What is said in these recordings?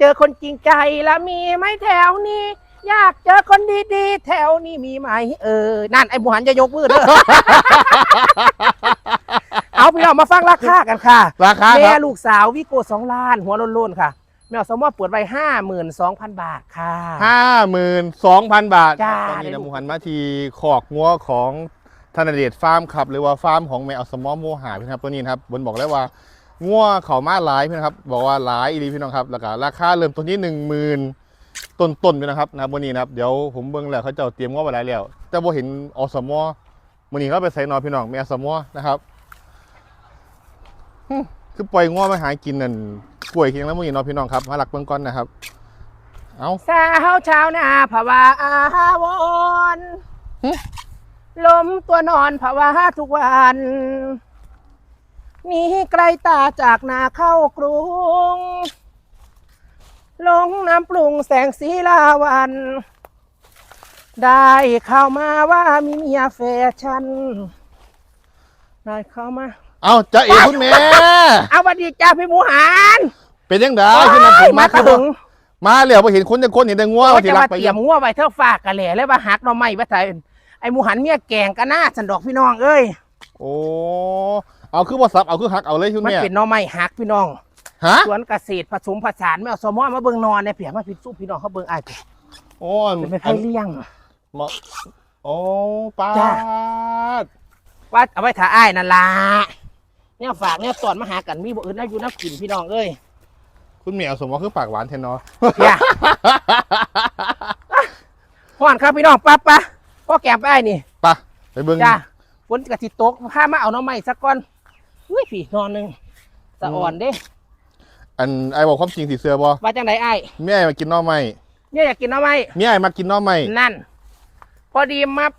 เจอคนจริงใจแล้วมีไหมแถวนี้ อยากเจอคนดีๆ แถวนี้มีไหมเออนั่นไอ้หมูหันจะยกมือเด้อ เอาพี่น้องมาฟังราคากันค่ะราคาคแม่รับลูกสาววิโกสองล้าน หัวโล้นๆค่ะแมวสมอเปิดไว้ห้าหมื่นสองพันบาทค่ะ ห้าหมื่นสองพันบาท จ้า ตอนนี้นะหมูหันมาทีขอกงัวของธนเดชฟาร์มครับ หรือว่าฟาร์มของแมวสมอโมหาพี่นะครับตัวนี้นะครับบนบอกเลยว่า งัวเขามาหลายพี่นะครับ บอกว่าหลายอีหลีพี่น้องครับแล้วก็ราคาเริ่มต้นที่หนึ่งหมื่นต้นต้นๆพี่นะครับนะครับวันนี้นะครับเดี๋ยวผมเบิ่งแล้วเขาเจะเตรียมงัวไว้หลายแล้วแต่บ่เห็นอสมอวันนี้เขาไปใส่นอพี่น้องแมวสมอนะครับหึคือปล่อยงัวมาหากินนั่นกล้วยเคียงแล้วมื้อนี้เนาะพี่น้องครับมาหลักเบิ่งก่อนนะครับ เอาสาวชาวนาภาวะอาวรณ์หึลมตัวนอนภาวะทุกวัน หนีไกลตาจากนาเข้ากรุง ลงน้ำปรุงแสงสีลาวัน ได้เข้ามาว่ามีเมียแฟชั่นได้เข้ามา เอาจะเอ๋คุณแม่ เอาวันดีจ้าพี่หมูหันเป็นยังไงขึ้นมาผมมามาคือถึบ่งมาแล้วพอเห็นคนจะคนเห็นแต่งัวว่าว่าสิจะรัมากไปเตรียมงัวไว้เท่าฝากกะแหล่แล้วว่าหักหน่อไม้ว่าไทยไอ้หมูหันเมียแกงก็น่าสันดอกพี่น้องเอ้ย โอ้ เอาคือบ่ซับเอาคือหักเอาเลยคุณมันแม่เป็นหน่อไม้หักพี่น้อง ฮะสวนเกษตรผสมผสานไม่เอาสมอมาเบิ่งนอนในเปียมาพิดสู้พี่น้องเขาเบิ่งอ้ายเปียโอ้เป็นไม่ไพ่เลี้ยงเหมาะโอ้ป้าจ้า ดว่าเอาไว้ถ่าอ้ายนั่นล่ะเนี่ยฝากเนี่ยตอนมาหากันมีบ่อื่นน่าอยู่นับกินพี่น้องเอ้ยคุณแม่เอาสมมติคือปากหวานแทนเนาะเพียพ่อนครับพี่น้องปั๊บปะพ่อแกมไปอ้ายนี่ ไปะไปเบิ่งจ้าฝนกะทิตกพามาเอาหน่อไม้สักก้อน อุ้ยพี่นอนหนึงสะอ่อนเด้อันไอ้บอกความจริงสิเสือบ่ว่าจังไดอ้ายแม่มากินหน่อไม้เนี่ยอยากกินหน่อไม้แม่ไอ้มากินหน่อไม้นั่น พอดีมับ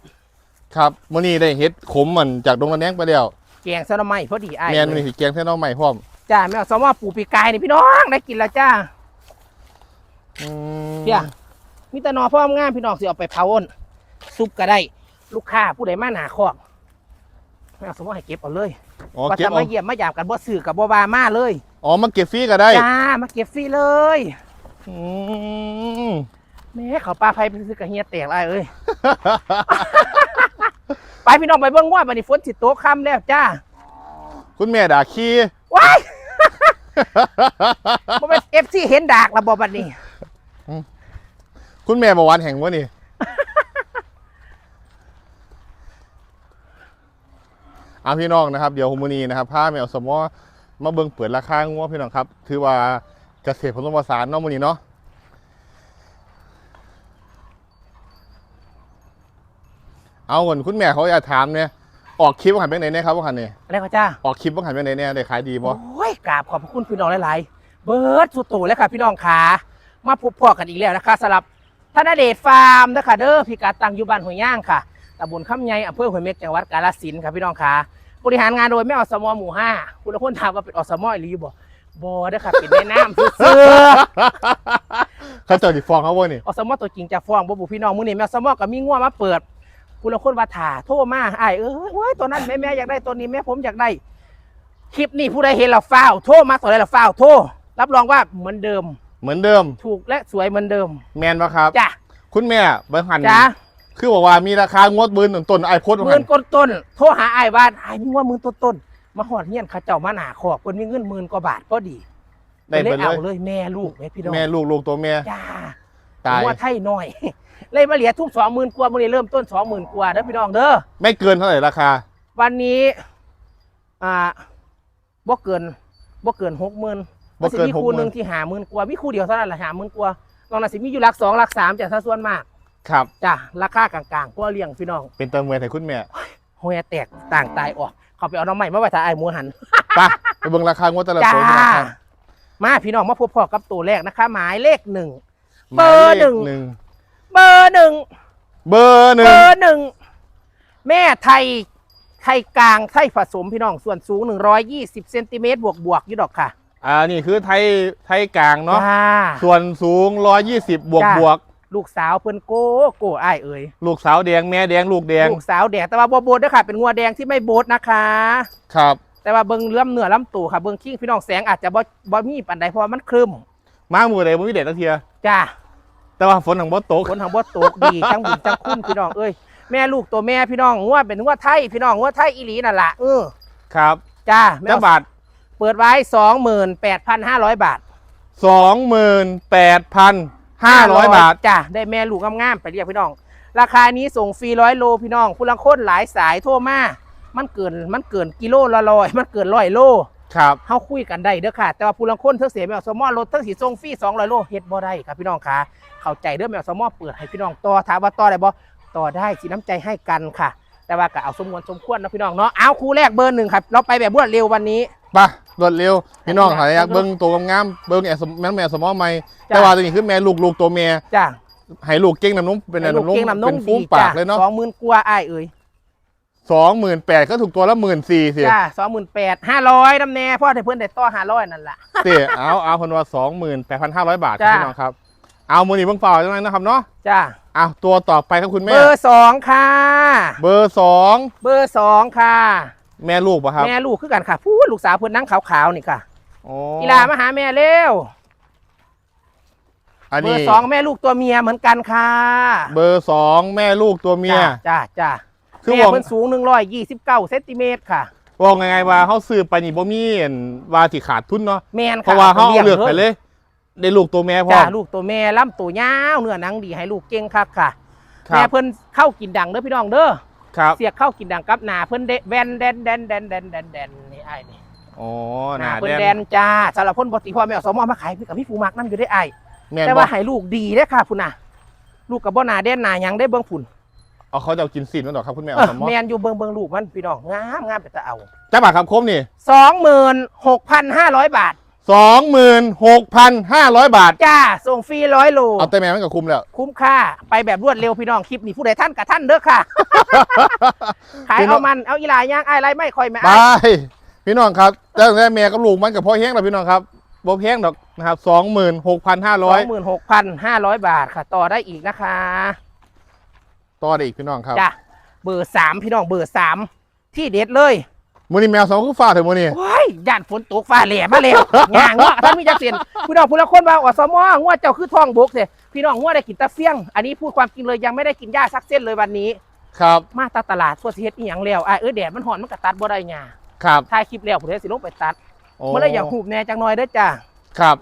ครับมื้อนี้ได้เฮ็ดขมมันจากดงระแนงไปแล้วแกงซะหน่อไม้พอดีอ้ายแม่นมื้อนี้สิแกงใส่หน่อไม้พร้อมจ้าแม่เอาสมอปูปีกายนี่พี่น้องได้กินแล้วจ้าอืมเพียมีแต่หนอพร้อมงามพี่น้องสิเอาไปเผาอ้นซุปก็ได้ ลูกค้าผู้ใดมาหนาคอกแม่เอาสมอให้เก็บเอาเลย อ๋อว่าเก็บจะเอามาเยี่ยมมาหยามกันบ่ซื้อกับบ่บามาเลยอ๋อมาเก็บฟรีก็ได้จ้ามาเก็บฟรีเลยอืมแม่เขาปลาไฟไปซื้อกระเฮียแตกไรเอ้ย ไปพี่น้องไปเบิ่งว่าบัดนี้ฝนสิตกค่ำแล้วจ้าคุณแม่ด่าขี้ว้ายบ่เป็น FC เห็นดากระบบบัดนี้ คุณแม่บอกวันแห่งวะนี่ เอาพี่น้องนะครับเดี๋ยวฮมุนีนะครับพาแมวสมอมาเบิ่งเปิดราคางัวพี่น้องครับ ถือว่าเกษตรผสมผสานเนาะมูนีเนาะเอาก่อนคุณแม่เขาอยากถามเนี่ยออกคลิปว่าหันไปไหนเนี่ยครับว่าหันเนี่ยอะไรก็จ้าออกคลิปว่าหันไปไหนเนี่ยได้ขายดีบ่โอ้ยกราบขอบพระคุณพี่น้องหลายๆ เบิร์ดสุดโต่งแล้วค่ะพี่น้องขามาพบพ่อกันอีกแล้วนะคะสำหรับธนเดชฟาร์มนะคะเด้อพี่กาตั้งอยู่บ้านหัวย่างค่ะ ตำบลคำใหญ่อำเภอห้วยเม็กจังหวัดกาฬสินธุ์ค่ะพี่น้องขาบริหารงานโดยแม่อสมหมู่ห้าคุณละคนถามว่าเป็นอสมหรือบ่บ่เด้อค่ะเป็นแม่น้ำซื่อเขาเจ้าดิฟ้องเขาบ่นี่ ๆอสมตัวจริงจะฟ้องบ่บุพี่น้องมื้อนี้แม่อสมก็มีงัวมาเปิดคุณละคนว่าถ่าโทรมาอ้ายเอ้ยโอ้ยตัวนั้นแม่แม่อยากได้ตัวนี้แม่ผมอยากได้ คลิปนี้ผู้ใดเห็นเราฟ้าวโทรมาตัวใดเราฟ้าวโทรรับรองว่าเหมือนเดิม เหมือนเดิม ถูกและสวยเหมือนเดิมแมนปะครับ จ้ะ คุณแม่เบิ่งหันจ้ะ คือบอกว่ามีราคางวดบืนต้นๆไอโพสต์หว่ามื่หันนต้นต้นๆโทรหาไอ้ายบ้านไอ้ายมีว่าหมื่นต้นต้นๆมาหอดเงี้ยนเข้าเจ้ามาหนาขอบคนมีเงินหมื่นกว่าบาทก็ดีได้ไปเลยเลเอายเลยแม่ลูกแม่พี่น้องแม่ลูกลูกตัวแม่จ้าตายว่าไทยน้อย เลยมาเหลียทุ่มสองหมื่นกว่ามื่อนี้เริ่มต้นสองหมื่นกว่าเด้อพี่น้องเด้อไม่เกินเท่าไหร่ราคา วันนี้อ่าบ่เกินบ่เกินหกหมื่นบ่เกินมีหกคู่หหนึ่มื่งนที่หาหมื่นกว่ามีคู่เดียวเท่านั้นแหละหาหมื่นกว่านอกนั้นสิมีอยู่หลักสองหลักสามจากสัดส่วนมาก ครับจ้ะราคากลางๆก็เลี้ยงพี่น้องเป็นเติมเงินให้คุณแม่หัวแตกต่างตายออกเขาไปเอาน้องใหม่มาไว้ถ่ายไอ้หมูหันไปไปเบิ่งราคางวดแต่ละจ้าตัวพี่น้องครับมาพี่น้องมาพบพอกับตัวแรกนะคะ หมายเลขหนึ่งหมายเบอร์เลขหนึ่งหนึ่งเบอร์หนึ่ง เบอร์หนึ่เบงอร์หนึ่ง แม่ไทยไทยกลางไทยผสมพี่น้องส่วนสูง 120เซนติเมตรบวกบวกๆอยู่ดอกค่ะอ่านี่คือไทยไทยกลางเนาะจ้า ส่วนสูง 120 บวกจ้าบวก ลูกสาวเพิ่นโก้โก้อ้ายเอ๋ยลูกสาวแดงแม่แดงลูกแดงลูกสาวแดงแต่ว่าบ่โบดเด้อค่ะเป็นงัวแดงที่ไม่โบดนะคะ ครับแต่ว่าเบิ่งเลื่อมเนื้อล้ำตัวค่ะเบิ่งขี้งพี่น้องแสงอาจจะบ่บ่มีปานใดเพราะว่ามันครึมมามือใดบ่มีเด็ดตะเทียจ้าแต่ว่าฝนทางบ่ตกคนทางบ่ตกดีจังบุญจังคุณพี่น้องเอ้ยแม่ลูกตัวแม่พี่น้องงัวเป็นงัวไทยพี่น้องงัวไทยอีหลีนั่นล่ะเออครับจ้าแม่เจ้าบาทเปิดไว้สองหมื่นแปดพัน ห้าร้อยบาท28,500บาทจ้าได้แม่ลูกงามๆไปเรียกพี่น้อง ราคานี้ส่งฟรีร้อยโลพี่น้องผู้ลังคนหลายสายโทรมา มันเกินมันเกินกิโลละร้อยมันเกินร้อยโลครับเฮาคุยกันได้เด้อค่ะ แต่ว่าผู้ลังคนเธอเสียแมวสมอรถเธอสีส่งฟรี200โลเฮ็ดบ่ได้ครับพี่น้องค่ะเข้าใจเด้อแมวสมอเปิดให้พี่น้องต่อถามว่าต่อได้บ่ต่อได้สิน้ำใจให้กันค่ะ แต่ว่าก็เอาสมควรสมควรนะพี่น้องเนาะเอาคู่แรกเบอร์หนึ่งครับ เราไปแบบรวดเร็ววันนี้ไป รวดเร็วพี่น้องไปหาอยากไปเบิ่งตัวงามๆเบิ่งแอสมแม่นแม่สมอใหม่จ้ะแต่ว่าตัวนี้คือแม่ลูกลูกตัวเมียจ้าให้ลูกเก่งน้ำนมเป็นน้ำนมเก่งน้ำนเป็มนฟุ้ดีงปากเลยเนาะสองหมื่นกว่าอ้ายเอ้ย28,000ก็ถูกตัวละ14,000สิจ้าสองหมื่นแปดห้าร้อยน้ำแน่พ่อให้เพื่อนได้ต่อห้าร้อยนั่นแหละเต้เอาเอาเพิ่นว่า28,500บาทครับจ้ะพี่น้องครับเอามื้อนี้เบิ่งฝ่าจังไดนะครับเนาะจ้าเอาตัวต่อไปครับคุณเบแม่อร์สองค่ะ เบอร์สองเบอร์สองค่ะ แม่ลูกป่ะครับแม่ลูกคือกันค่ะพูดลูกสาวเพื่อนนั่งขาวๆนี่ค่ะอ๋อกีฬามาหาแม่เร็วอันเบอนี้ร์สองแม่ลูกตัวเมียเหมือนกันค่ะเบอร์สองแม่ลูกตัวเมีย จ้าจ้าจ้าคือแม่บอก เพิ่นสูงหนึ่งร้อยยี่สิบเก้าเซนติเมตรค่ะบอกไงว่าเขาซื้อไปนี่บ่มีอันว่าที่ขาดทุนเนาะแม่นเพค่ะราะว่าเขาเอาลี้ยงเลือกไปเลย ได้ลูกตัวแม่พอจ้าลูกตัวแม่ล่ำตัวยาวเนื้อหนังดีให้ลูกเก่งคักค่ะครัแม่บเพิ่นเข้ากินดังเด้อพี่น้องเด้อ ครับเสียกเข้ากินดังกับหนาเพิ่นเดแวนแดนแดนแดนแดนแดนแดนนี่ไอ้ายนี่อ๋อหหนานาเพิ่นแดแดนนจ้าสำหรับคนปกติพ่อแม่เอาสมอมาขายพี่กับพี่ฟูมักนั่นอยู่ได้ไอ้ายแม่นแต่บอว่ากให้ลูกดีเด้อค่ะพุ่นน่ะลูกกับบ่หนาแดนหนาหยังได้เบิ่งพุ่นเอาเขาจะเอากินซีนมันหรอครับคุณแม่เอเอาอสมอแมนอยู่เบิ่งเบิ่งลูกมันพี่น้องงามงามไปแต่เอาจ้าบาทคำคมนี่สองหมื่นหกพันห้าร้อยบาท สองหมื่นหกพันห้าร้อยบาท จ้า ส่งฟรีร้อยโล เอาแต่แม่มันก็คุ้มแล้ว คุ้มค่า ไปแบบรวดเร็วพี่น้องคลิปนี้ผู้ใดท่านกับท่านเด้อค่ะ ขายพี่น้อเอางมันเอาอีหลายย่างไอ้ไรไม่ค่อยแม่ไปพี่น้องครับแต่แต่แม่กับลูกมันกับพ่อแห้งแล้วพี่น้องครับบ่แห้งดอกนะครับสองหมื่นหกพันห้าสร้ออยงหมื่นหกพันห้าร้อยบาทค่ะ ต่อได้อีกนะคะต่อได้อีกพี่น้องครับจ้ะเบอร์สามพี่น้องเบอร์สามที่เด็ดเลยมือนี้แมวสองคือฟ้าเถอะมือนี้ว้ายย่านฝนตกฟ้าแหล่มาแล้วงางว่าท่านมีจักเสียนพี่น้องผู้ละคนว่าอสมองวดเจ้าคือทองบกเสียพี่น้องงวดได้กินตะเฟียง อันนี้พูดความจริงเลยยังไม่ได้กินหญ้าสักเส้นเลยวันนี้ ครับ มาตาตลาดทั่วสิเฮ็ดอีหยังแล้วอะเออแดดมันห่อนมันก็ตัดบ่ได้หญ้าครับถ่ายคลิปแล้วผมเลยสิลงไปตัดโอ้มันเลยอยากหูบแหน่จังหน่อยเด้อจ้าครับ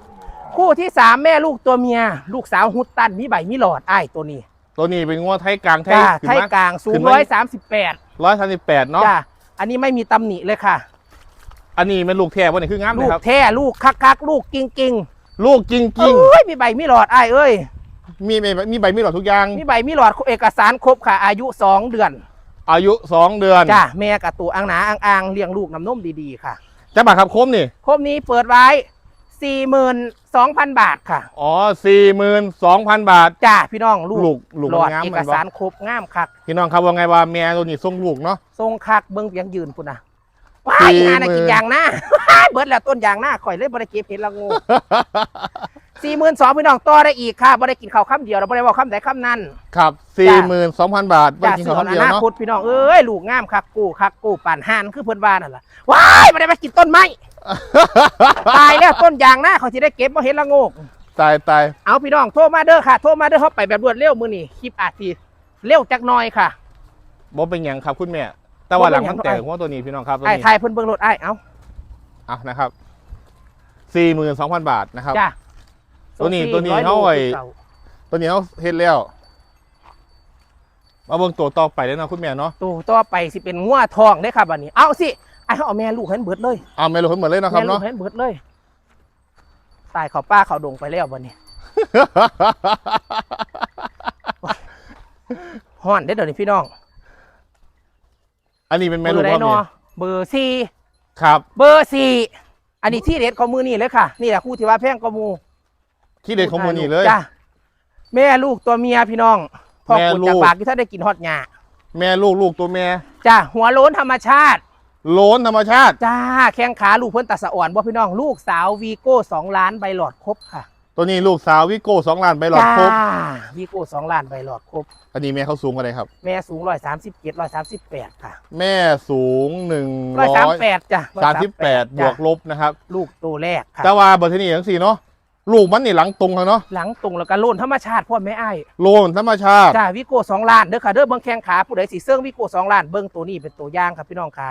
คู่ที่สามแม่ลูกตัวเมีย ลูกสาวฮุตตันมีใบมีหลอดอ้ายตัวนี้ตัวนี้เป็นงัวไทยกลางไทยจ้าขึ้นไทยมากลางสูขึ้งนมาร้อยสามสิบแปดร้อยสามสิบแปดเนาะจ้าอันนี้ไม่มีตำหนิเลยค่ะ อันนี้เป็นลูกแท้วันนี้คืองามเลลูยกครับ แท้ลูกคักคักๆลูกกิงกิงลูกจริงๆจริงเอ้ยมีใบมีหลอดอ้ายเอ้ย มีใบมีใบมีหลอดทุกอย่าง มีใบมีหลอดเอกสารครบค่ะ อายุสองเดือน อายุสองเดือน จ้าแม่กับตัวอังหนาอังอังเลี้ยงลูกน้ำนมดีๆค่ะจะบาทครับคมนี่ครบนี้เปิดไว้สี่หมื่นสองพันบาทค่ะ อ๋อสี่หมื่นสองพันบาท จ้าพี่น้องลูกลูกลูกหลอดงามเอเหกมือนสาว่ารครบงามคักพี่น้องครับว่าไงว่าแม่ตัวนี้ทรงลูกเนาะทรงคักเบิ้งเพียงยืนพุ่นนะ ว้ายสี่หานะหมื่นกินยางหน้าเบิดแล้วต้นยางหน้าข่อยเลยบริเก็บเห็นละงูสี่หมื่นสองพี่น้องต่อได้อีกค่ะบริกินข้าวคำเดียวเราบริบอกคำใดคำนั้นครับสี่หมื่นสองพันบาทอย่ากินเสืข้าวอคำเดียวอนาเนาะคตพี่น้องเอ้ยลูกงามคักกูคักกูป่านหานคือเพื่อนบ้านนั่นแหละว้ายไม่ได้มากินต้นไม้ตายแล้วต้นยางหน้าเขาจะได้เก็บมาเห็นละโงกตายตายเอาพี่น้องโทรมาเด้อค่ะโทรมาเด้อเขาไปแบบรวดเร็วมือนี่คลิปอาจสิเร็วจักหน่อยค่ะบ่เป็นหยังครับคุณแม่ แต่ว่าหลังบ่เป็นหยัมังนแตกหัวตัวนี้พี่น้องครับตัวไอ้นี้ทายเพิ่นเบิ่งรถไอ้เอาอะนะครับสี่หมื่นสองพันบาทนะครับ จ้าตัวนี้ส่งฟรีตัวนี้ร้อยเท่าไหร่โลคือก่ตัวนี้เขาเฮ็ดแล้วมาเบิ่งตัวต่อไปเลยเนาะคุณแม่เนาะตัวต่อไปสิเป็นงัวทองได้อครับบัดนี้ เอาสิไอ้เขาเอาแม่ลูกให้เบิดเลยเอาแม่ลูกเหมือนเลยเนาะครับแม่ลูเนาะ กให้เบิดเลยตายเขาป้าเขาดงไปแล้วบัดนี้ฮ้อนได้อเดี๋ยวนี้พี่น้อง อันนี้เป็นแม่เบลูอกร์ใดว่าเนอแม่เบอร์สี่ครับเบอร์สี่อันนี้ที่เด็ดของมือนี่เลยค่ะ นี่แหละคู่ที่ว่าแพงกว่าหมูที่เด็ดของมูลนี่เลย จ้ะแม่ลูกตัวเมียพี่น้องพ่อแม่ขุดลูกจากปากที่ถ้าได้กินฮอดหญ้าแม่ลูกลูกตัวแม่จ้ะหัวโล้นธรรมชาติ โลนธรรมชาติ จ้าแข้งขาลูกเพิ่นตัดสะอ่อนบ่พี่น้องลูกสาววีโก้สองล้านใบหลอดครบค่ะ ตัวนี้ลูกสาววิโก้สองล้านใบหลอดครบ จ้าวีโก้สองล้านใบหลอดครบ อันนี้แม่เขาสูงอะไรครับ แม่สูงร้อยสามสิบเจ็ดร้อยสามสิบแปดค่ะแม่สูงหนึ่งร้อยร้สามอยแปดจ้ะสามสิบแปดบวกลบนะครับ ลูกตัวแรกค่ะ แต่ว่าเบอร์ที่นี่ทั้งสี่เนาะลูกมันนี่หลังตรงแล้วเนาะหลังตรงแล้วก็โลนธรรมชาติพ่อแม่ไอ้ายโลนธรรมชาติจ้าวิโก้สองล้านเด้อค่ะเด้อเบิ่งแข้งขาผู้ใดสิเซิงวิโก้สองล้านเบิ่งตัวนี้เป็นตัวอย่างครับพี่น้องค่ะ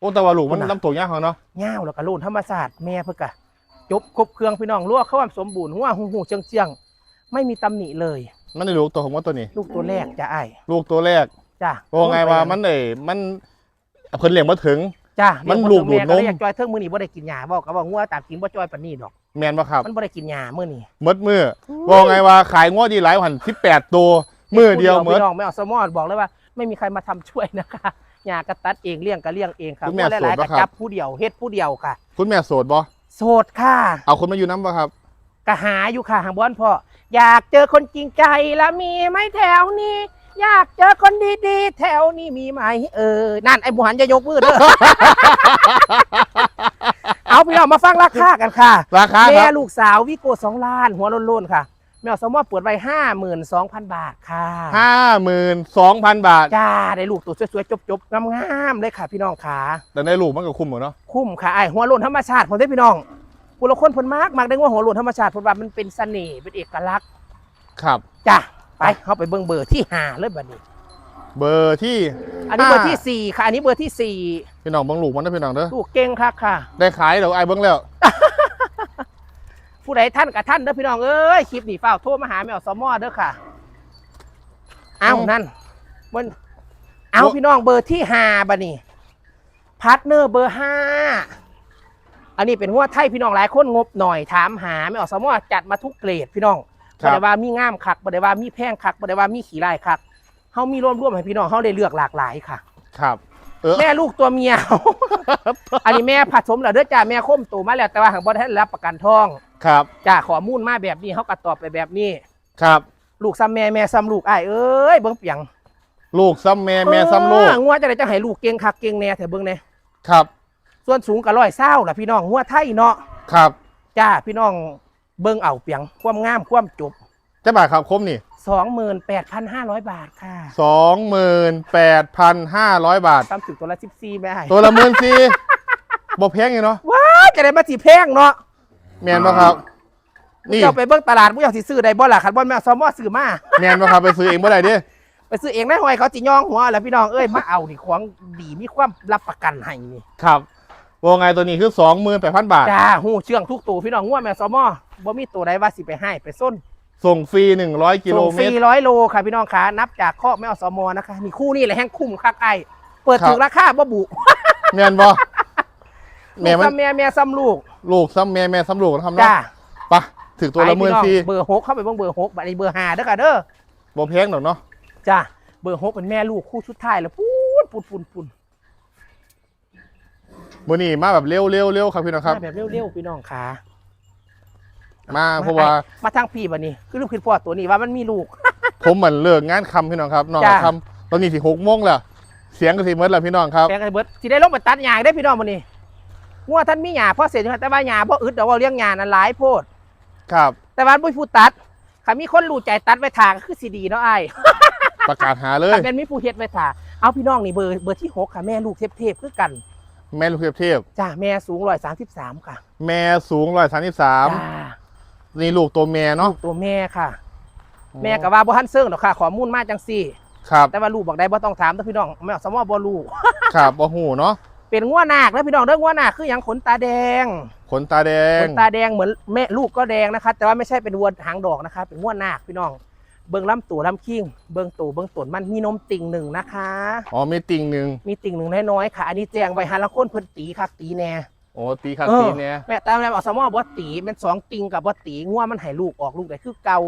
โอ้แต่ว่าลูกมันน่ะลำตัวยากเขาเนาะเงาวแล้วก็โลนธรรมชาติแม่เพิ่นก็จ บครบเครื่องพี่น้องรั่วเข้าความสมบูรณ์หัวหูหูเจียงเจียงๆไม่มีตำหนิเลย มันได้ลูกตัวของว่าตัวนี้ ลูกตัวแรกจ้าไอ้ายลูกตัวแรกจ้าว่าไงว่ามันเอ้มันเพิ่นเลี้ยงมาถึงจ้ามัมันลูกดูดนมอยากจอยเทิงมื้อนี้บ่ได้กินหญ้าบอกก็ว่างัวตามกินบ่จอยปานนี้ดอกแมนปะครับ มันบ่ได้กินหญ้ามื้อนี้มดมือว่าไงว่าขายงวดดีหลายพันสิบแปดตัวมือเดียวมดพี่น้องไม่เอาสมอดบอกเลยว่า ไม่มีใครมาทำช่วยนะคะหญ้าก็ตัดเองเลี้ยงก็เลี้ยงเองค่ะคุณแม่งัวหลายๆโสดก็ปะครับจับผู้เดียวเฮ็ดผู้เดียวค่ะ คุณแม่โสดบ่ โสดค่ะเอาคนมาอยู่น้ำปะครับก็หาอยู่ค่ะหางบอนพ่ออยากเจอคนจริงใจแล้วมีไหมแถวนี้ อยากเจอคนดีๆ แถวนี้มีไหมเออนั่นไอ้หมูหันจะยกมือเด้อ เอาพี่น้องมาฟังราคากันค่ะราคาคแม่รับลูกสาววิโก้สองล้าน หัวโล้นๆค่ะ แมวสมอเปิดไว้ห้าหมื่นสองพันบาทค่ะห้าหมื่นสองพันบาทจ้าได้ลูกตัวสวยๆจบๆงามๆเลยค่ะพี่น้องขาแต่ได้ลูกมันก็คุ้มหมดเนาะคุ้มค่ะไอ้หัวโล้นธรรมชาติผมได้พี่น้องผู้ละคนเพิ่นมากมากได้ว่าหัวโล้นธรรมชาติเพราะว่ามันเป็นเสน่ห์เป็นเอกลักษณ์ ครับจ้ะไปเข้าไปเบิ่งเบอร์ที่ห้าเลยบัดนี้ เบอร์ที่ อันนี้เบอร์ที่สี่ค่ะ อันนี้เบอร์ที่สี่พี่น้องเบังลูกมันนะพี่น้องเด้อลูกเก่งค่ะค่ะ ได้ขายเดี๋ยวไอ้เบิ้งแล้ว ผู้ใดท่านกับท่านเด้อพี่น้องเอ้ยคลิปนี้เฝ้าโทรมาหาแมวสมอเด้อค่ะ เอานั่นมันเอาพี่น้องเบอร์ที่ห้าบัดนี้พาร์ทเนอร์เบอร์ห้าอันนี้เป็นหัวไทยพี่น้องหลายคนงบหน่อยถามหาแมวสมอจัดมาทุกเกรดพี่น้องครับบ่ได้ว่ามีงามคักบ่ได้ว่ามีแพงคักบ่ได้ว่ามีขี่ลายคักเฮามีร่วมร่วมๆให้พี่น้องเฮาได้เลือกหลากหลายค่ะ ครับ เออ แม่ลูกตัวเมีย อันนี้แม่ผสมแล้วเด้อจ้าแม่คมตัวมาแล้วแต่ว่าหางบ่ได้รับประกันทองครับ จ้าขอมูลมาแบบนี้เขาก็ตอบไปแบบนี้ ครับ ลูกซ้ำแม่แม่ซ้ำลูกอ้ายเอ้ยเบิ่งเปียงลูกซ้ำแม่แม่ซ้ำลูก เอองัวจะได้จังให้ลูกเก่งคักเก่งแน่แถวเบิ่งแน่ครับ ส่วนสูงก็ร้อยเศร้าล่ะพี่น้องงัวไทยเนาะครับจ้าพี่น้องเบิ่งเอาเปียงความงามความจบเจ้าบาทครับคมนี่ 28,500 บาทค่ะสองหมื่นแปดพันห้าร้อยบาท ซ้ำถึงตัวละ14แม่อ้ายตัวละหมื่นสี่บ่แพงอยู่เนาะว้ายจะได้มาสิแพงเนาะแมนปะครับ นี่เจ้าไปเบิ่งตลาดบ่อยากสิซื้อได้บ่ล่ะคันบ่แม่ซอมอซื้อมาแมนปะครับไปซื้อเองเมื่อไหร่ดิไปซื้อเองได้ห้อยเขาจิย่องหัวแล้วพี่น้องเอ้ยมาเอาดิของดีมีความรับประกันให้นี่ครับวงไงตัวนี้คือสองหมื่นแปดพันบาท จ้าหูเชื่องทุกตัวพี่น้องงัวแม่ซอมอบ่มีตัวใดว่าสิไปให้ไปส้น ส่งฟรีหนึ่งร้อยกิโลส่งเมฟรีตร ร้อยโลค่ะพี่น้องขานับจากข้อแม่อสมอนะคะนี่คู่นี่แหละแห้งคุ้มคักไอเปิดครับถึงราคาบ่บุแมนบ่แม่ลูกมันซ้ำแม่แม่ซ้ำลูกลูกซ้ำแม่แม่ซ้ำลูกนะครับเนาะจ้าไปะถึงตัวละหมื่นไปพี่สี่องเบอร์หกเข้าไปเบิ่งเบอร์หกบัดนี้เบอร์ห้าเด้อค่ะเด้อบ่แพงหรอกเนาะจ้าเบอร์หกเป็นแม่ลูกคู่ชุดท้ายแล้วปูนปูนปูนปูนมื่อนี้มาแบบเร็วเร็วเร็วครับพี่น้องครับมาแบบเร็วๆพี่น้องขา มาเพราะว่ามาทางพี่บัดนี้คือลูกคิดพ่อตัวนี้ว่ามันมีลูก ผมเหมือนเลิกงานคำพี่น้องครับน้องจ้ะ คำตอนนี้สิหกโมงแล้วเสียงก็สิเมื่แล้วพี่น้องครับแกงไอ้เบิร์ดสิได้ลงไปตัดหญ้าได้พี่น้องมื้อนี้งัวท่านมีหญ้าพ่อเสร็จอยู่แต่ว่าหญ้าบ่อึดเดี๋ยวว่าเลี้ยงหญ้านั้นหลายโพด ครับ แต่ว่าบ่มีผู้ตัดถ้ามีคนรู้ใจตัดไว้ทางคือสิดีเนาะอ้ายประกาศหาเลยถ้าเป็นมีผู้เฮ็ดไว้ทางเอาพี่น้องนี่เบอร์เบอร์ที่หกค่ะแม่ลูกเทพๆคือกันแม่ลูกเทพเทพจ้าแม่สูง133ค่ะแม่สูงร้อยสามสิบสามจ้า นี่ลูกตัวแม่ลูเนาะกตัวแม่ค่ะ แม่ก็ว่าบ่ทันเซิงดอกค่ะข้อมูลมาจังซี่ ครับแต่ว่าลูกบอกได้บ่ต้องถามเด้อพี่น้องแม่สมอบ่รู้ครับบ่หูเนาะเป็นงัวนาคแล้วพี่น้องเด้องัวนาคคือหยังขนตาแดง ขนตาแดขงนตาแดงเหมือนแม่ลูกก็แดงนะคะ แต่ว่าไม่ใช่เป็นวัวหางดอกนะคะ เป็นงัวนาคพี่น้องเบิ่งลำตัวลำคิ้งเบิ่งตัวเบิ่งตนมันมีนมติ่งหนึ่งนะคะ อ๋อมีติ่งหนึ่งมีติ่งหนึ่งน้อยๆค่ะ อันนี้แจงไว้หาละคนเพิ่นตีคักตีแน่ โอ้ตีคักเออตีเนี่ย แม่ตามแล้วออกสมอบ่ตีเป็นสองติ่งกับบ่ตีงัวมันให้ลูกออกลูกได้คือเก่า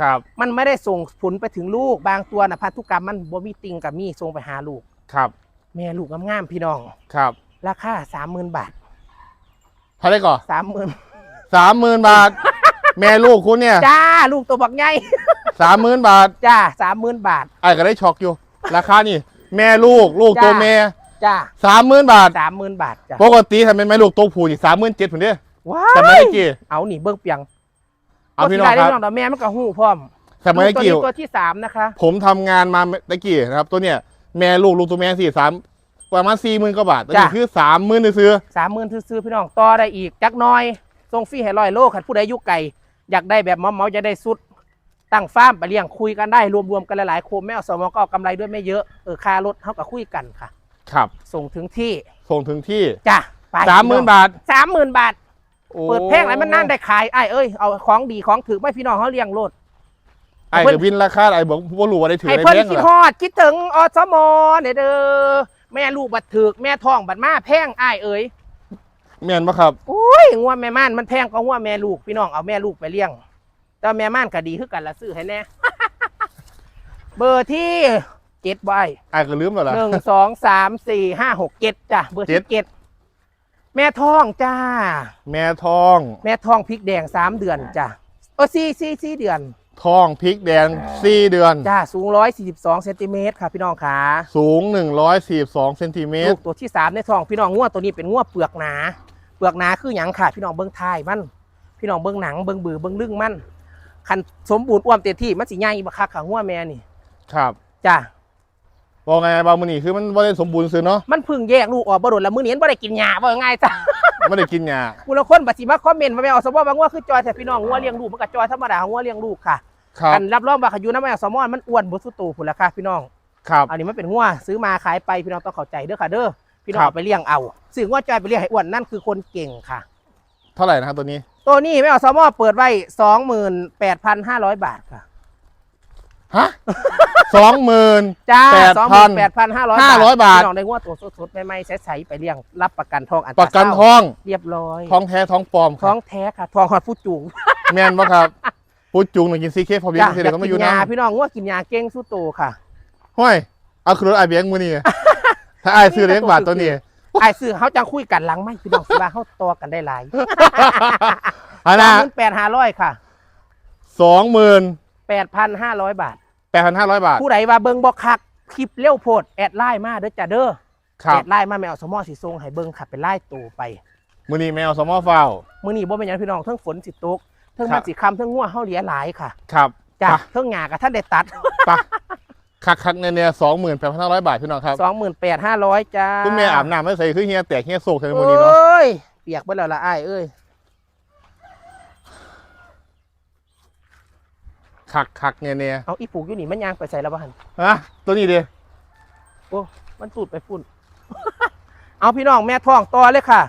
ครับ มันไม่ได้ส่งผลไปถึงลูกบางตัวนะพันธุกรรมมันบ่มีติ่งกับมีส่งไปหาลูกครับ แม่ลูกงามๆพี่น้องครับ ราคาสามหมื่นบาทเท่าไหรก่อนสามหมื่นสามหมื่นบาท แม่ลูกคุณเนี่ยจ้าลูกตัวบักใหญ่สามหมื่นบาทจ้าสามหมื่นบาทไอ้ก็ได้ช็อกอยู่ ราคานี่ แม่ลูกลูกตัวจ้ะแม่ จ้าสามหมื่นบาท สามหมื่นบาทจ้าปกติทำเป็นแม่ลูกตัวผู้อีกสามหมื่นเจ็ดผมเด้อว้าแต่ไม่ยได้กี่ เอาหนีเบิ้งเปียงเอาพี่น้องตัวที่คได้รับพี่น้องแต่แม่มันก็หู้พร้อมแต่ไม่ได้ตัวกี่ นี้ตัวที่สามนะคะผมทำงานมาตะกี้นะครับ ตัวเนี้ยแม่ลูกลูกตัวแม่สี่สามประมาณสี่หมื่นกว่าบาทตัวนี้จ้ะคือสามหมื่นซื้อสามหมื่นซื้อๆพี่น้องต่อได้อีกจักหน้อยส่งฟรีให้ร้อยโลขัดผู้ใดอยุไก่อยากได้แบบเมาๆจะได้สุด ตั้งฟาร์มไปเลี้ยงคุยกันได้รวมๆกันหลายๆโคมแม่อสมก็เอากำไรด้วยไม่เยอะเออค่ารถเท่ากับคุยกันค่ะ ครับ ส่งถึงที่ส่งถึงที่จ้ะไปสามหมื่นบาทสามหมื่นบาทโอ้เปิดแพงอะไรมันนั่นได้ขายไอ้ายเอ้ยเอาของดีของถือไม่พี่น้องเขาเลี้ยงโลดไอ้กับวินราคาไอ้บอกว่ารู้ว่าได้ถือให้ได้เพิ่นแพงคิดเหรฮออดคิดถึงอสมเนี่ยเด้อแม่ลูกบัดถือกแม่ท้องบัดมาแพงไอ้ายเอ้ยแม่นปะครับอุ้ยงัวแม่ม่านมันแพงกว่างัวแม่ลูกพี่น้องเอาแม่ลูกไปเลี้ยงแต่แม่ม่านก็ดีคือกันละซื้อให้แน่เบอร์ที่ เจ็ดใบไอ้ก็ลืมแล้วล่ะหนึ่งสองสามสี่ห้าหกเจ็ดจ้ะเบอร์เจ็ที่ดเจ็ดแม่ท้องจ้า แม่ทอง แม่ท้องพริกแดงสามเดือนจ้ะโอ้สี่สี่สี่เดือน ทองพริกแดงสี่เดือน จ้า สูงร้อยสี่สิบสองเซนติเมตรค่ะพี่น้องขาสูง142เซนติเมตลูรกตัวที่สามในท้องพี่น้องงัวตัวนี้เป็นงัวเปลือกหนา เปลือกหนาคือหยังค่ะ พี่น้องเบิ้งท้ายมัน พี่น้องเบิ้งหนังเบิ้งบือเบิ้งลึ่งมันคันสมบูรณ์อ้วมเต็มที่มันสิใหญ่บักคักค่ะงัวแม่นี่ ครับ จ้า บอกไงบางมือนี่คือมันไม่ได้สมบูรณ์ซื้อเนาะมันเพึ่งแยกลูกออกบ่โดนแล้วมื้อนี้มันบ่ได้กินหญ้าบ่ง่ายจ้ะ ไม่ได้กินยากูละคนบัดสิมาคอมเมนต์มาแม่อสมว่างัวคือจอยแต่พี่น้องงัวเลี้ยงลูกมันก็จอยธรรมดาของงัวเลี้ยงลูกค่ะครับ กันรับรองว่าขยูน้ำแม่อสมมันอ้วนบ่สุดโตพุ่นละค่ะพี่น้อง ครับ อันนี้มันเป็นงัวซื้อมาขายไปพี่น้องต้องเข้าใจเด้อค่ะเด้อพี่น้องครับ เอาไปเลี้ยงเอาซื้องัวจอยไปเลี้ยงให้อ้วนนั่นคือคนเก่งค่ะ เท่าไหร่นะครับตัวนี้ตัวนี้แม่อสมเปิดไว้28,500 บาทค่ะ ฮะสองหมื่นจ้า8,000 28,500 500บาท พี่น้องได้งัวตัวสดๆใหม่ๆใสๆไปเลี้ยง รับประกันทองอันตประกันทเศร้าองเรียบร้อยท้องแท้ท้องปลอมคท้รัอบงแท้ค่ะทองฮอดผู้จูงแม่นปะครับพูดจุงหนึ่งกินซีเคพอเบี้ยจ้ะงเสร็จอยากก็ไม่อกิยู่นนะยาพี่น้องว่ากินยาเก่งสู้โตค่ะ ห้อยเอาคือรถไอเบี้ยงมือนี่ถ้าไอายซื้อเลี้ยงบาทตัวนี้ไอ้ซื้อเขาจังคุยกันหลังไม่พี่น้องสิว่าเขาตัวกันได้หลายอันนะแปดห้าร้อยค่ะสองหมื่นแปดพันห้าร้อยบาท แปดพันห้าร้อยบาท ผู้ใดว่าเบิ้งบอกคักคลิปเลี้ยวโพดแอดไลน์มาเด้อจ้าเด้อครัแอบดไลน์มาแมวสมอสิทรงให้เบิ้งขับเป็นไล่ตูไปมือนี้แมวสมอฟาวมื้อนี้บ่เป็นหยังพี่น้องเทั้งฝนสิตกเทั้งครัมันบสิคำเทั้งง่วเฮาเหลียหลายค่ะครับจ้าไปเทั้งหญ้ากับท่านได้ตัดปะคักคักๆเนี่ยสองหมื่นแปดพันห้าร้อยบาทพี่น้องครับ28,500จ้าคุณแม่อาบน้ำไม่ใส่คือเฮียแตกเฮียโศกทั้งเอมือนี้เนาะ้ยเปียกเบิดแล้วล่ะอ้ายเอ้ย คักคักๆเนี่ยเนี่ยเอาอีปลูกอยู่นี่มันยางไปใส่แล้วบ่หั่นฮะตัวนี้ดิโอ้มันตูดไปฝุ่น เอาพี่น้องแม่ท้องต่อเลยค่ะ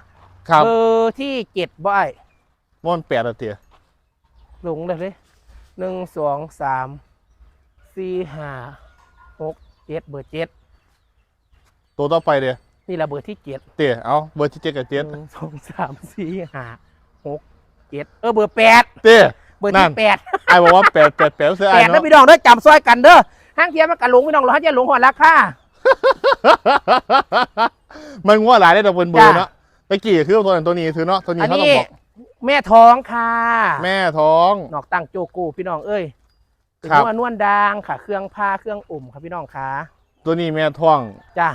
ครับเบอร์ที่เจ็ดบ่ไอ้ม่อนแปดอะเตียหลงเลยเลยหนึ่งสองสามสี่ห้าหกเจ็ดเบอร์เจ็ดตัวต่อไปเดียนี่แหละเบอร์ที่เจ็ดเตียเอาเบอร์ที่เจ็ดกับเจ็ดหนึ่งสองสามสี่ห้าหกเจ็ดเออเบอร์แปดเตีย เบอร์นั่ที่น แปดไอ้บอกว่าแปดแปดแปดเสื้อแปไอ้ดนะเนาะพี่น้องเด้อจำซอยกันเด้อห้างเทียมมันกันหลงพี่น้องเราห้างจะหลงหัวราคา มันง้อหลายได้แต่เป็นเบอร์จ้ะเนาะตะกี้คือตัวนั้นตัวนี้ถือเนาะตัวนี้อันเขาต้อนี้งบอกแม่ท้องค่ะแม่ท้อง นอกตั้งโจโก้พี่น้องเอ้ยเป็นครับ นวลนวลดางค่ะ เครื่องผ้าเครื่องอุ่มค่ะพี่น้องค่ะตัวนี้แม่ท้องจ้า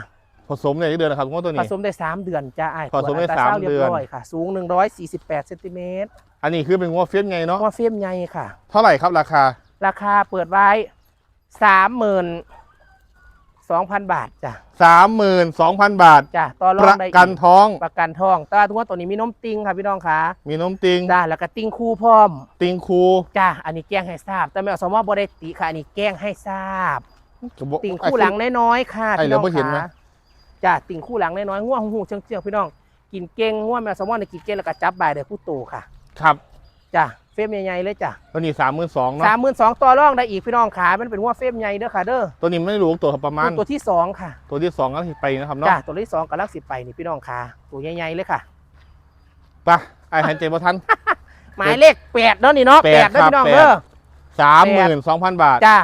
ผสมในเดือนนะครับง้อตัวผนี้ สมได้สามเดือนจ้าไอ้ายผสมได้ตรวจสามตรซวเดือน รียบร้อยค่ะ สูงหนึ่งร้อยสี่สิบแปดเซนติเมตร อันนี้คือเป็นง้อเฟียสไงเนาะ ว่าเฟียมใหญ่ค่ะ เท่าไหร่ครับราคา ราคาเปิดไว้สามหมื่นสองพันบาทจ้ะสามหมื่นสองพันบาท จ้ะต่อรอปงระได้อีกันท้อง ประกันทองแตว่าทุกคนตัวนี้มีนมติงค่ะพี่น้องค่ะมีนมติง จ้าแล้วก็ติงคู่พร้อม ติงคูจ้าอันนี้แจ้งให้ทราบ แต่ไม่เอาสมมติบริติค่ะอันนี้แจ้งให้ทราบก็บอก ติ่งคู่หลังน้อยๆค่ะไอ้พี่เหลืน้อองบ่เห็นไหมค่ะจ้าติ่งคู่หลังน้อยๆง่วงหูเชียงเชียงๆพี่น้อง กินเก่งง่วงแมวสมอนในกินเก่งแล้วก็จับบ่ายเดี๋ยวผู้โตค่ะ ครับจ้าเฟรมใหญ่ๆเลยจ้ะตัวนี้สามหมื่นสองเนาะสามหมื่นสองต่อรองได้อีกพี่น้องขามันเป็นง่วงเฟรมใหญ่เด้อค่ะเด้อตัวนี้ไม่รู้ตัวครับประมาณตัวที่สองค่ะ ตัวที่สองก็ไปนะครับเนาะจ้าตัวที่สองกำลังสิบไปนี่พี่น้องขาตัวใหญ่ๆเลยค่ะไปไอ้หันเจบทันหมายเลขแปดเนาะนี่เนาะแปแปดดเด้อครับพี่น้องแปดเด้อสามหมื่นสองพันบาทจ้า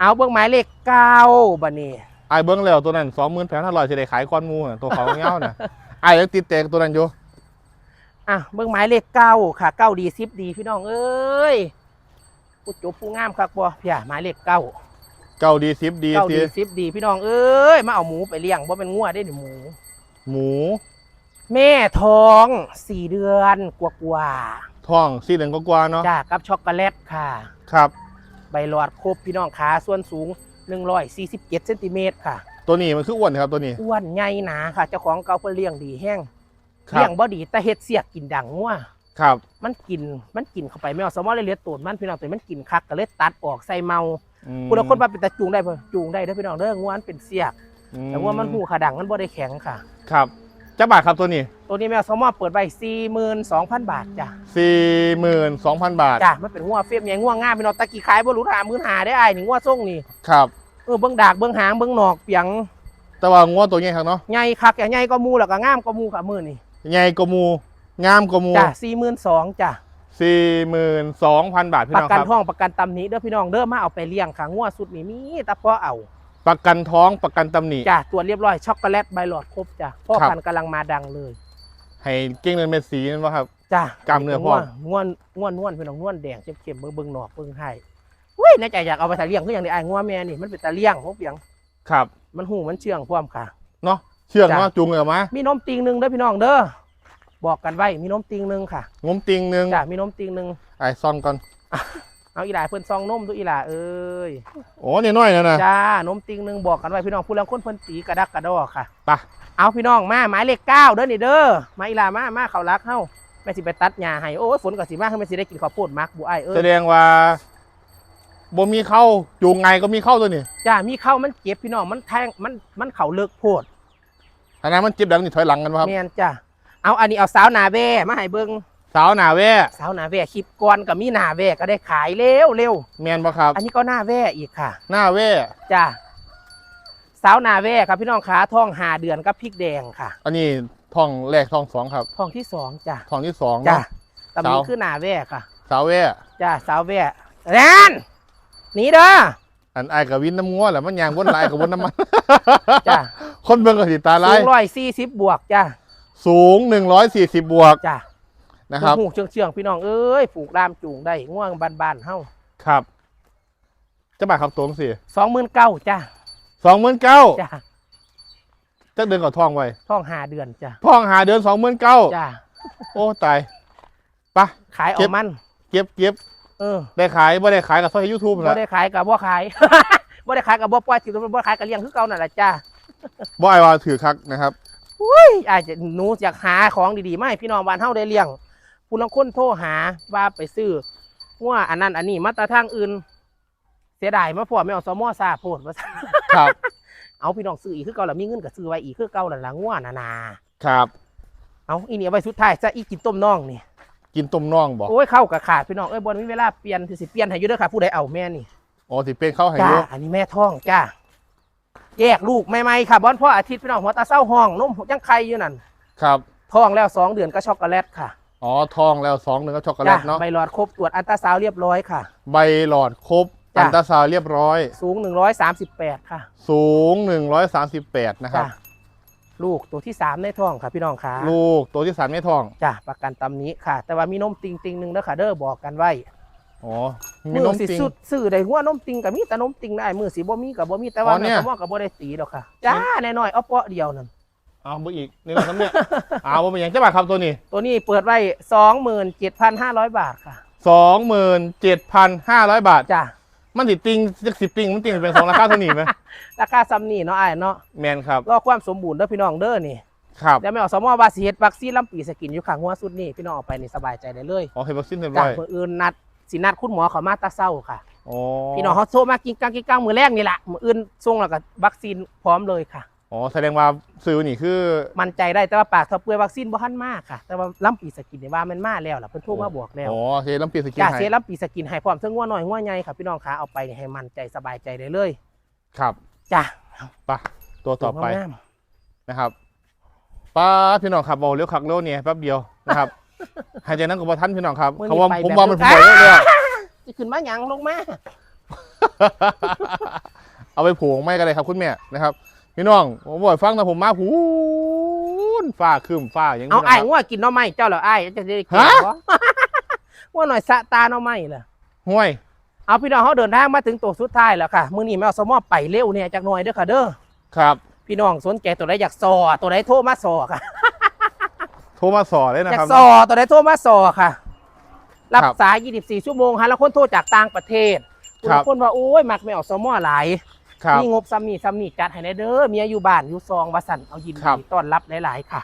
เอาเบิ่งหมายเลขเก้าบัดนี้ไอ้เบิ้งแล้วตัวนั้นสองหมื่นแปดพันห้าร้อยจะได้ขายก้อนหมูน่ะตัวเขาเงี้ยวน่ะไอ้ยังติดเตะตัวนั้นอยู่ อะเบิ่งหมายเลขเก้าค่ะเก้าดีซิบดีพี่น้องเอ้ยผู้จบผู้งามครับบ่พี่อะหมายเลขเก้าเก้าดีซิปดีเก้าสิดีซิบดีพี่น้องเอ้ยมาเอาหมูไปเลี้ยงบ่เป็นงัวได้หนิหมู หมู แม่ท้องสี่เดือนกว่าท้องสีเหลืองกว่าๆเนาะๆจ้ากับช็อกโกแลตค่ะ ครับ ใบหลอดครบพี่น้องขาส่วนสูง147เซนติเมตรค่ะ ตัวนี้มันคืออ้วนครับตัวนี้อ้วนใหญ่หนาค่ะเจ้าของเก่าเพิ่นเลี้ยงดีแห้ง ครัเลี้ยบงบ่ดีแต่เฮ็ดเสียกกินดังงัวครับ มันกินมันกินเข้าไปไม่เอาสมอเลยเหลือตูดมันพี่น้องแต่มันกินคักก็เลยตัดออกใส่เมาอืมคุณละคนมาเป็นตะจูงได้บ่จูงได้เด้อพี่น้องเด้องวนเป็นเสียก อืแต่ว่ามันหูขาดังมันบ่ได้แข็งค่ะ ครับจ้าบาทครับตัวนี้ตัวนี้แมวสมอเปิดไว้42,000 บาทจ้ะสี่หมื่นสองพันบาท จ้ะมันเป็นงัวเฟียมใหญ่งัวงามพี่น้องตะกี้ขายบ่รู้หามื้อหาได้อ้ายนี่งัวส่งนี่ครับ เออเบิ่งดากเบิ่งหางเบิ่งหนอกเปียงแต่ว่างัวตัวใหญ่ครับเนาะ ใหญ่คักใหญ่ก็มูแล้วก็งามก็มูค่ะมื้อนี่ ใหญ่กว่าหมูงามกว่าหมูจ้ะ42,000จ้ะสี่หมื่นสองพันบาทพี่ประน้องกันครับ ท้องประกันตำหนิเด้อพี่น้องเด้อมาเอาไปเลี้ยงค่ะงัวสุดนี่มีแต่พอเอาประกันท้องประกันตำหนิ จ้ะตรวจเรียบร้อยช็อกโกแลตใบหลอดครบจ้ะพ่อครับ พันธุ์กำลังมาดังเลยให้เก้งเงินเม็ดสีนั่นวะครับ จ้ะกล้ามเนื้อพร้อมง่วนง่วนง่วนพี่น้องง่วนแดงเข็มๆเบิ่งเบิ่งหนอกเบิ่งไห้เว้ยน่าใจอยากเอาไปทาเลี้ยงคืออย่างนี้ไอ้ายงัวแม่นี่มันเป็นตาเลี้ยงพวกเปียงครับมันหูมันเชื่องพร้อมค่ะ เนาะ เชื่องจ้ะเนาะจูงเลยออกมามีนมติงหนึงเด้อพี่น้องเด้อบอกกันไว้มีนมติงหนึงค่ะงมติงหนึ่งจ้ะมีนมติงหนึงไอ้ซองก่อนเอาอีหลาเพิ่นซองนมดูอีหลาเอ้ยโอ้เนี่ยน้อยนะนะจ้านมติงหนึงบอกกันไว้พี่น้องผู้ลังคนเพิ่นตีกระดักกระดอค่ะไปเอาพี่น้องมาหมายเลขเก้าเด้อนี่เด้อมาอีหลามามาเขารักเฮาแม่สิไปตัดหญ้าให้โอ้ยฝนก็สิมาให้แม่สิได้กินข้าวโพดมักบุอ้ายเอ้แสยดงว่าบ่มีเข้าจูงไงก็มีเข้าตัวนี้จ้ามีเข้ามันเจ็บพี่น้องมันแทงมันมันเข่าเลิกโพด อันนั้นมันเจ็บดังนี่ถอยหลังกันวะครับ แม่นจ้าเอาอันนี้เอาสาวหนาแว่มาให้เบิ่งสาวหนาแว่สาวหนาแว่คลิปก่อนกับมีหนาแว่ก็ได้ขายเร็วเร็วแมนปะครับอันนี้ก็หน้าแว่อีกค่ะ หน้าแว่จ้าสาวหนาแว่ครับพี่น้องขาท้องหาเดือนกับพริกแดงค่ะอันนี้ทองแรกทองสองครับท้องที่สองจ้าทองที่สองจ้าเนาะ ตำนี้สาว คือหนาแว่ค่ะ สาวแว่จ้าสาวแว่แรนหนีเด้อ อันไอ้กับวินน้ำงัวแหละมันยางวนลายกับวนน้ำมัน จ้าคนเบิ่งก็สิตาสูลายงร้อยสี่สิบบวกจ้าสูง 140 บวกจ้านะครับ หูเชื่องเชื่องๆพี่น้องเอ้ยผูกรามจูงได้ง่วงบานๆเฮาครับ จะบาทครับตัวสิสองหมื่นเก้าจ้าสองหมื่นเก้าจ้าจะเดือนกับทองไว้ท้องหาเดือนจ้ะทองหาเดือนสองหมื่นเก้าจ้ะโอ้ตายไปะขายเก็เอาบมัน เก็บเก็บ เออได้ขายไม่ได้ขายกับซอยยูทูบบ่นะได้ขายกับบ่ขาย บ่ได้ขายกับบ่ปล่อยสิบ่ขายกับเลี้ยงคือเก่านั่นแหละจ้าบ่ไอ้ว่าถือคักนะครับ อุ้ยอาจจะหนูอยากหาของดีๆมาให้พี่น้องบ้านเฮาได้เลี้ยงผู้ลางคนโทรหาว่าไปซื้อว่าอันนั้นอันนี้มาแตาทางอื่น เสียดายมาพอไม่เอาสมอซาโพดว่าซั่นครับ เอาพี่น้องซื้ออีกคือเก่าแล้วมีเงินก็ซื้อไว้อีกคือเก่านั่นล่ะงัวน่ะนาครับ เอาอีนี่เอาไว้สุดท้ายซะอีกินต้มน่องนี่ กินต้มน่องบอกโอ้ยเข้ากับขาดพี่น้องเอ้ยบ่มีเวลาเปลี่ยนสิเปลี่ยนให้อยู่เด้อค่ะผู้ใดเอาแม่นี่อ๋อสิเป็นเข้าให้จ้าเยอะอันนี้แม่ท้องจ้าแยกลูกใหม่ๆค่ะบอนพ่ออาทิตย์พี่น้องหัวตาเศร้าห้องนมยังไข่อยู่นั่นครับท้องแล้วสองเดือนก็ช็อกโกแลตค่ะอ๋อทองแล้วสองหนึ่งก็ช็อกโกแลจ้าตเนาะใบหลอดครบตรวจอันตราซาวด์เรียบร้อยค่ะ ใบหลอดครบจ้ะอันตราซาวด์เรียบร้อย สูง 138 ค่ะ สูง 138 นะครับจ้า ลูกตัวที่สามในท้องค่ะพี่น้องค่ะลูกตัวที่สามไม่ทองจ้าประกันตำนี้ค่ะ แต่ว่ามีนมติงติงๆหนึ่งนะค่ะ เด้อบอกกันไว้อ๋อมีมืนอมสิจริงสุดซื้อได้หัวนมติงกับมีแต่นมติงได้มือสิบ่มีกับบ่มีแต่ว่าอ๋อเนี่แม่ยสมองกับบ่ได้ตีดอกค่ะจ้าแน่น้อยเอาเปาะเดียวนั่นเอาเบอร์อีกนี่นะครับเนี่ยเอาว่าเป็นอย่างเจ้าบ่าวครับตัวนี้ ตัวนี้เปิดไว้27,500บาทค่ะ27,500บาทจ้า มันติดติงสักสิบติงมันติงเป็นสองราคาเท่านี้ไหมราคาซ้ำนี่เนาะอ้ายเนาะแมนครับรอความสมบูรณ์เด้อพี่น้องเด้อนี่ครับเดี๋ยวไม่ออกสมอว่าสิเฮ็ดวัคซีนลำปีสกินอยู่ข้างหัวสุดนี่พี่น้องเอาไปนี่สบายใจได้เลยอ๋อเฮวัคซีนเรียบจาร้กอยมื้ออื่นนัดสินัดคุณหมอเขามาแตาเศร้าค่ะอ๋อพี่น้องเขาโทรมากินกลางกินกลางมื้อแรกนี่แหละมื้ออื่นส่งแล้วก็วัคซีนพร้อมเลยค่ะ อ๋อแสดงว่าซื้อนี่คือ มั่นใจได้แต่ว่าปากถ้าเปื่อยวัคซีนบ่ทันมากค่ะ แต่ว่าลำปีสกินนี่ว่ามันมาแล้วล่ะเพิ่นโทรมาบอกแล้วอ๋อเฮลัมปีสกินจ้าให้เสียลำปีสกินให้พร้อมทั้งงัวน้อยงัวใหญ่ค่ะพี่น้องขาเอาไปนี่ให้มั่นใจสบายใจได้เลยครับจ้าไปะตัวต่อไปงามนะครับป้าพี่น้องครับบอกเร็วคักเร็วเนี่ยแป๊บเดียวนะครับหายใจนั่งกับท่านพี่น้องครับเขาว่าผมว่ามันผมบอกเร็วเลยอะๆสิขึ้นมาหยังลงมาเอาไปผูกไม่กันเลยครับคุณแม่นะครับ พี่น้องผมบอกให้ฟังนะผมมาผูนฟ้าคืมฟ้าอย่างนี้เอานะไอ้ายครับงัวกินหน่อไม้เจ้าเหรอไอ้ายจะได้กินฮะบ่งัวหน่อยสะตาหน่อไม้เหรอห้วย เอาพี่น้องเขาเดินทางมาถึงตัวสุดท้ายแล้วค่ะมื้อนี้แมวสมอไปเร็วเนี่ยจากหน่อยเด้อค่ะเด้อครับ พี่น้องสนใจตัวใดอยากสอตัวใดโทรมาสอค่ะโทรมาสอนเลยนะอยาครับกสอตัวใดโทรมาสอค่ะรับครับสาย 24 ชั่วโมงฮะแล้วคนโทรจากต่างประเทศครับบางคนว่าโอ้ยมักไม่ออกสมอหลาย ครับ มีงบซ้ำนี่ซ้ำนี่จัดให้ในเด้อเมียอยู่บ้านอยู่ซองว่าสั่นเอายินครับดีต้อนรับหลายๆค่ะ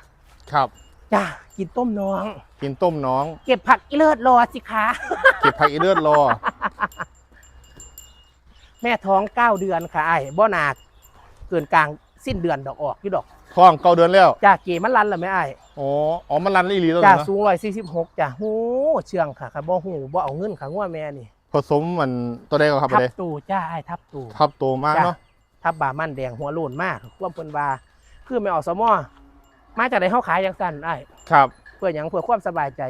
ครับ จ้ากินต้มน้อง กินต้มน้อง เก็บผักอีเลิศรอสิคะ เก็บผักอีเลือดรอ แม่ท้องเก้าเดือนค่ะไอ้บ่นาเกินกลางสิ้นเดือนดอกออกอยู่ดอกท้องเก้าเดือนแล้วจ้าเกมันรันแล้วไหมไอ้อ๋ออ๋อมันรันอีหลีแล้วจ้าเนาะสูงร้อยสี่สิบหกจ้าหูเชื่องค่ะค่ะบ่หูบ่เอาเงินค่ะงัวแม่นี่ ผสมมันตัวใดก็ครับทัไปบเลยตูจ้าไอ้ทับตูทับโตมากจ้ะเนาะทับบามันแดงหัวโลนมากควบเพิ่นว่าคือไม่ออกสมอมาจากไหนเฮาขายจังซั่นไอ้ครับ เพื่อหยังเพื่อความสบายใจ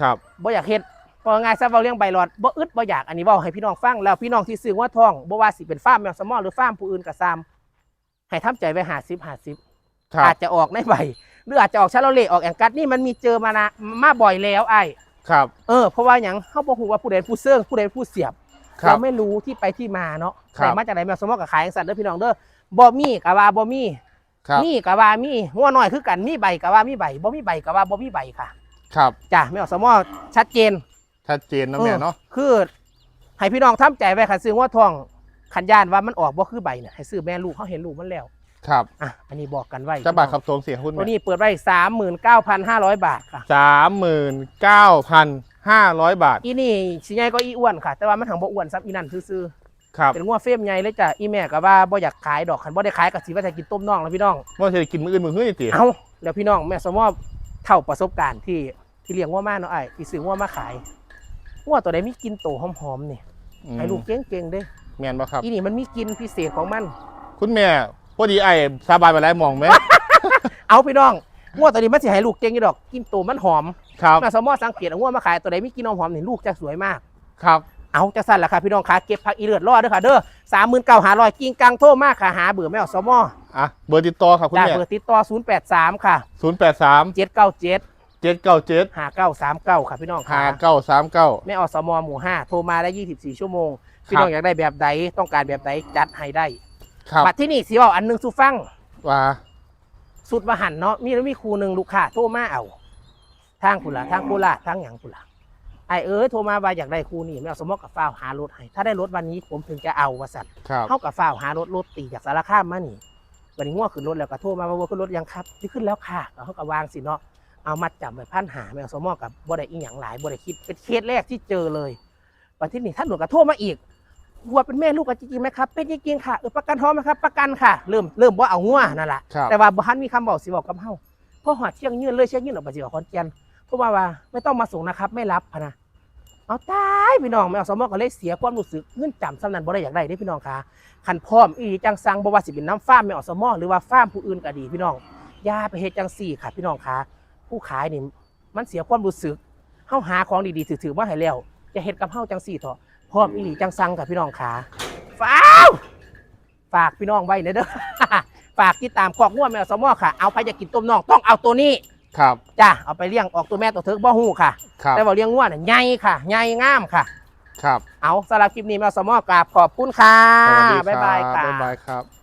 ครับบ่อยากเฮ็ดพอง่ายซะเว้าเรื่องใบหลอดบ่อึดบ่อยากอันนี้เว้าให้พี่น้องฟังแล้วพี่น้องที่ซื้อว่าทองบ่ว่าสิเป็นฟาร์มแมวสมอหรือฟาร์มผู้อื่นก็ซ้ำให้ทำใจไว้50 50ครัอาบจจะออกในใบหรืออาจจะออกชาโลเล่ออกแองกัดนี่มันมีเจอมานะมาบ่อยแล้วไอ้ ครับ เออเพราะว่าหยังเฮาบ่ฮู้ว่าผู้ใดผู้เสื่องผู้ใดผู้เสียบครัเราบไม่รู้ที่ไปที่มาเนาะครับแต่มาจากไหนแมวสมอกับขายจังซั่นเด้อพี่น้องเด้อบ่มีกะว่าบ่มีครับมีกะว่ามีหัวน้อยคือกันมีใบกะว่ามีใบบ่มีใบกะว่าบ่มีใบค่ะ ครับจ้ะแมวสมอชัดเจน ชัดเจนนะแม่เนาะออคือให้พี่น้องทำใจไว้ค่ะซื้อว่าทองขันย่านว่ามันออกบ่คือใบเนี่ยให้ซื้อแม่ลูกเขาเห็นลูกมันแล้ว ครับอะอันนี้บอกกันไว้จะบาทครับตรงเสียหุ้นตัวนี้เปิดไว้สามหมื่นเก้าพันห้าร้อยบาทค่ะสามหมื่นเก้าพันห้าร้อยบาท อีนี่สิใหญ่ก็อีอ้วนค่ะ แต่ว่ามันถังบ่อ้วนซับอีนั่นซื่อครับๆเป็นงัวเฟรมใหญ่เลยจ้ะอีแม่ก็ว่าบ่อยากขายดอกคันบ่ได้ขายก็สิว่าจะกินต้มน่องแล้วพี่น้องว่าจะกินมืออื่นมือหื้อติเอ้าแล้วพี่น้องแม่สมอเท่าประสบการณ์ที่ที่เลี้ยงงัวมาเนาะไอ้ายที่ซื้องัวมาขายงัวตัวใดมีกลินโตหอมๆนี่อืมให้ลูกเก่งๆเด้แมนปะครับอีนี่มันมีกลินพิเศษของมัน คุณแม่พ อดีไอ้สาบายไปแล้วมองไหม เอาพี่น้องงัวตัวนี้มันสิให้ลูกเก่งอยู่ดอกกินโตมันหอมครับแม่สมอสังเกตเอางัวมาขายตัวใดมีกลินหอมๆนี่ลูกจะสวยมาก ครับ เอาจะสั่นละค่ะพี่น้องขาเก็บผักอีเลือดรอดเด้อค่ะเด้อสามหมื่นเก้าหาร้อยกิ้งกังโทรมากค่ะหาเบื่อแม่อสมออะ เบอร์ติดต่อครับคุณจ้าแม่เบอร์ติดต่อศูนย์แปดสามค่ะศูนย์แปดสามเจ็ดเก้าเจ็ดเจ็ดเก้าเจ็ดหาเก้าสามเก้าค่ะพี่น้องห้าค่ะเก้าสามเก้าแม่อสมหมู่ห้าโทรมาได้ยี่สิบสี่ชั่วโมงครับพี่น้องอยากได้แบบใดต้องการแบบใดจัดให้ได้ ครับบัตรที่นี่สิเอาอันหนึงสุฟัง ว่าสุดมาหันเนาะมีแล้วมีครูหนึ่งลูกค้าโทรมาเอา ทางคุณละทางโคราชทางหยังคุณละไอเอ้ยโทรมาว่าอยากได้ครูนี่แม่อสมกับฟ้าวหารถให้ถ้าได้รถวันนี้ผมถึงจะเอาวสัตครับเข้ากับฝ้าวหารถรถตีจากสารคามมานี่วันนี้ง่วขึ้นรถแล้วก็โทรมาว่าขึ้นรถยังครับที่ขึ้นแล้วค่ะแล้วเขาก็วางสิเนาะเอามัดจับไปพันหาแมวสมอกับบ่ได้อีหยังหลายบ่ได้คิดเป็นเคสแรกที่เจอเลยวันที่นี่ท่านหลวงก็โทรมาอีก วัวเป็นแม่ลูกกันจริงๆไหมครับเป็นจริงๆค่ะเออประกันท้องไหมครับประกันค่ะ เริ่มเริ่มว่าเอางัวนั่นแหละครับ แต่ว่าบ้านมีคำบอกสิบอกกับเฮาพอหอดเชียงยืนเลยเชียงยืนออกไปสิบอกคอนแกนเพราะว่าว่าไม่ต้องมาส่งนะครับ ไม่รับพะนะเอาตายพี่น้องแมวสมอก็เลยเสียความรู้สึกเงื่อนจำสำนันบ่ได้อยากได้เด้พี่น้องค่ะขันพร้อมอีหลีจังสังบ่ว่าสิเป็นน้ำฟ้าร์มแม่อสมอหรือว่าฟ้าร์มผู้อื่นก็ดีพี่น้องอย่าไปเฮ็ดจังสี่ค่ะ พี่น้องค่ะผู้ขายนี่มันเสียความรู้สึกเฮาหาของดีๆถือๆมาให้แล้วอย่าเฮ็ดกับเฮาจังสี่เถอะ พร้อมอีหลีจังสังค่ะพี่น้องค่ะฟ้าวฝากพี่น้องไว้เด้อ ฝากติดตามคอกงัวแม่อสมอค่ะ เอาไปอยากกินต้มน่องต้องเอาตัวนี้ครับจ้ะเอาไปเลี้ยงออกตัวแม่ตัวเถิกบ่ฮู้ค่ะ ครับแต่ว่าเลี้ยงงัวน่ะใหญ่ค่ะใหญ่งามค่ะ ครับเอาสำหรับคลิปนี้แม่อสมอกราบขอบคุณค่ะสวัสดีครับบ๊ายบายค่ะ บ๊ายบายครับ